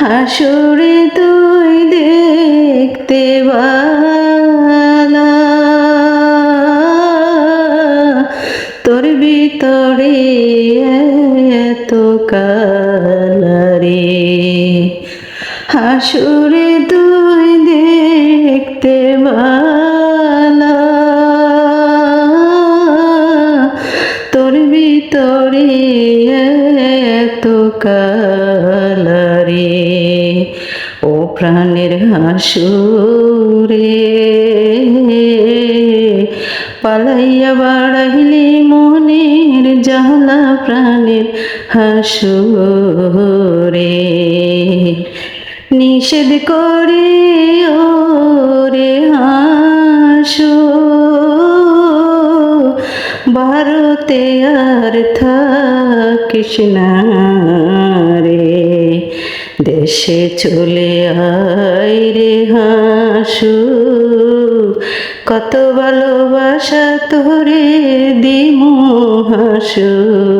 হাসুরে তুই দেখতে বালা। তোর ভিতরে এত কালারে। হাসুরে তুই দেখতে বালা। তোর ভিতরে এত কালারে ও প্রাণের হাসুরে। পালাইয়া বাড়াইলি মনের জ্বালা প্রাণের হাসুরে। নিষেধ করে ও রে হাসু, ভারতে আর থাকিস না। দেশে চলে আয় রে হাসু। কত ভালোবাসা তোরে দিমু হাসু।